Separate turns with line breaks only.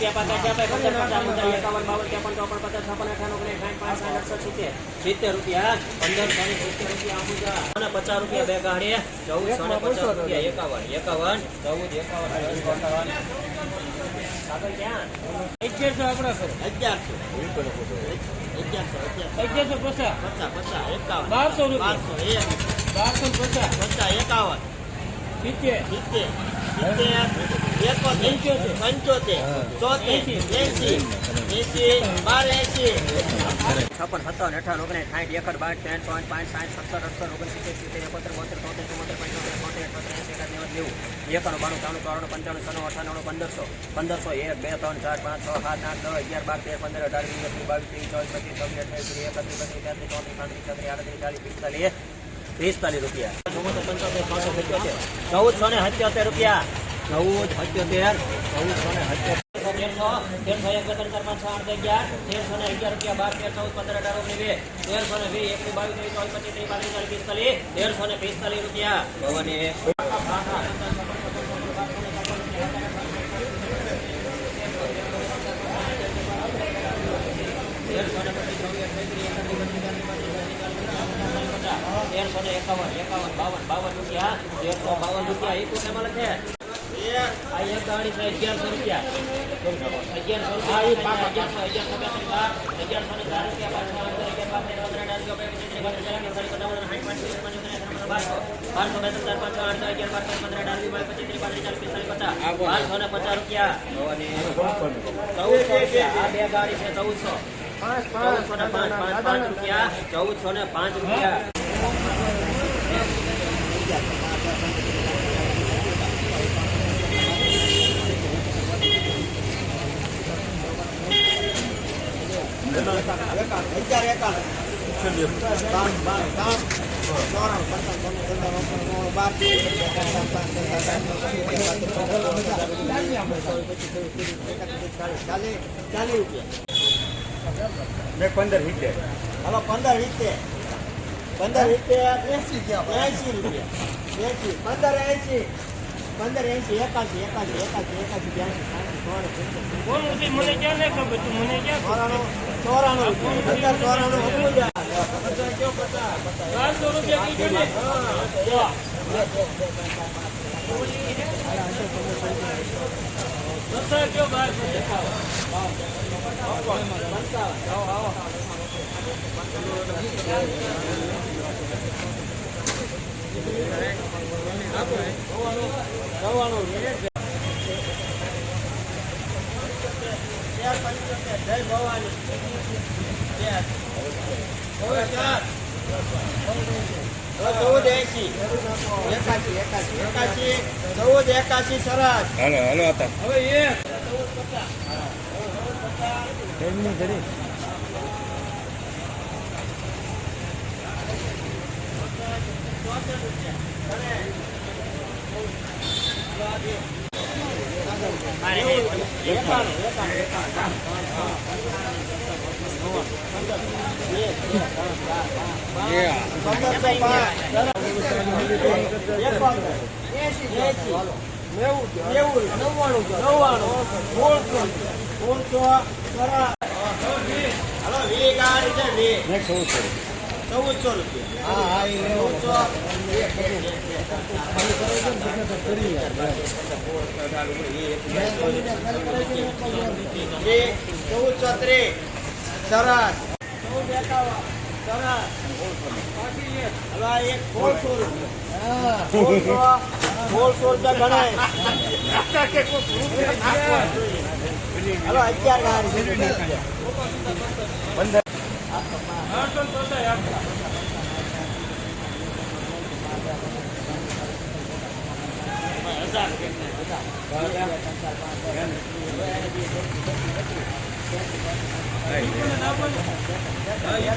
રૂપિયા પાકા છે પચાસ એકાવન બાવન ત્રેપન ચોપન પચાસ છપ્પન અઠાણું ઓગણીસ સાઠ પાંચ સાઠ અડસઠ સિત્તેર સિત્તેર રૂપિયા પંદર સાઠ સિત્તેર રૂપિયા આંબુજા અને પચાસ રૂપિયા બે ગાડી. ચૌદસો ને પચાસ રૂપિયા. એકાવન એકાવન ચૌદ એકાવન
અગિયારસો આપણા
અગિયારસો અગિયારસો અગિયારસો
પચાસ
પચાસ પચાસ એકાવન
બારસો રૂપિયા.
બારસો એક
બારસો પચાસ.
પચાસ એકાવન.
સિત્તેર.
સિત્તેર સિત્તેર પંચોતેર. ચોતેર એસી એસી બાર એસી છપ્પન સત્તાવન અઠાવન ઓગણીસ સાઠ એકડ બાર ત્રણ પાંચ પાંચ સાઠ સત્તર અઠસઠ ઓગણીસ સિત્તેર સિત્તેર એકોતેર બોતેર તોતેર ચુમ્મોતેર પંચોતેર છોતેર અઠોતેર એસી એકાદ નેવું નેવું. એકાણું બાણું ત્રાણું ચોરાણું પંચાણું છનું અઠાણું પંદરસો. પંદરસો એક બે ત્રણ ચાર પાંચ છ સાત આઠ નવ અગિયાર બાર તેર પંદર અઢાર વીસ એકવીસ બાવીસ ત્રીસ ચોવીસ પચીસ છવ્વીસ અઠાવીસ ત્રીસ એકત્રીસ બત્રીસ તેત્રીસ ચોત્રીસ પાંત્રીસ છત્રીસ આડત્રીસ ચાલીસ પિસ્તાલીસ પિસ્તાલીસ રૂપિયા. ચૌદ પંચોતેર, છસો સિત્યોતેર ચૌદસો ને સત્યોતેર રૂપિયા. ચૌદ સત્યોતેર ચૌદસો ને સત્યોતેર. તેરસો તેરસો એક બે ત્રણ પાંચ છ આઠ અગિયાર. તેરસો ને અગિયાર રૂપિયા બાર તેર ચૌદ, પંદર, અઢાર ઓગણીસ વીસ. તેરસો ને વીસ એકવીસ બાવીસ ચોવીસ પચીસ ત્રીસ પાંત્રીસ ચાલીસ પિસ્તાલીસ. તેરસો ને પિસ્તાલીસ રૂપિયા. ભવાની તેરસો ને એકાવન એકાવન બાવન બાવન રૂપિયા તેરસો બાવન રૂપિયા એક છે આ એક ગાડી છે અગિયારસો રૂપિયા અગિયારસો રૂપિયા અગિયારસો અગિયારસો ને ચાર બારસો ને પચાસ રૂપિયા. ચૌદસો રૂપિયા આ બે ગાડી છે ચૌદસો ચૌદસો ને પાંચ પાંચ પાંચ રૂપિયા. ચૌદસો ને પાંચ રૂપિયા.
મેં પંદર હિતેર
હવે પંદર વીતે પંદર વીતે એસી થયા એસી રૂપિયા. એસી. પંદર એસી. પંદર એસી એકાસી એકાસી એકાસી એકાસી બ્યાસી સાઠ
મને ક્યાં નહીં ખબર તું મને ક્યાં
ચોરાણું ચોરાણું ચોરાણું
બારસો રૂપિયા. કીધું ને.
પંચોતેર જય ભવાની ચૌદ એસી એકાસી એકાસી એકાસી ચૌદ એકાસી સરસ.
હાલો હાલો હતા
હવે એક.
એકાણું એકાણું એકાણું પંદરસો પાંચ એકાવન એસી એસી નેવું નેવું નવ્વાણું નવ્વાણું સોળસો સોળસો કરા હલો વી ગાડી છે? વી
નેક્સ્ટ ચૌદસો
ચૌદસો રૂપિયા. હા હા એ ચૌદસો. ત્રીસ સરસ ચૌદ એકાવન સરસ એક સોળસો રૂપિયા. સોળસો સોળસો રૂપિયા ગણાય અગિયાર ગાડી
પંદર
બારસો ને પચાસ આપણા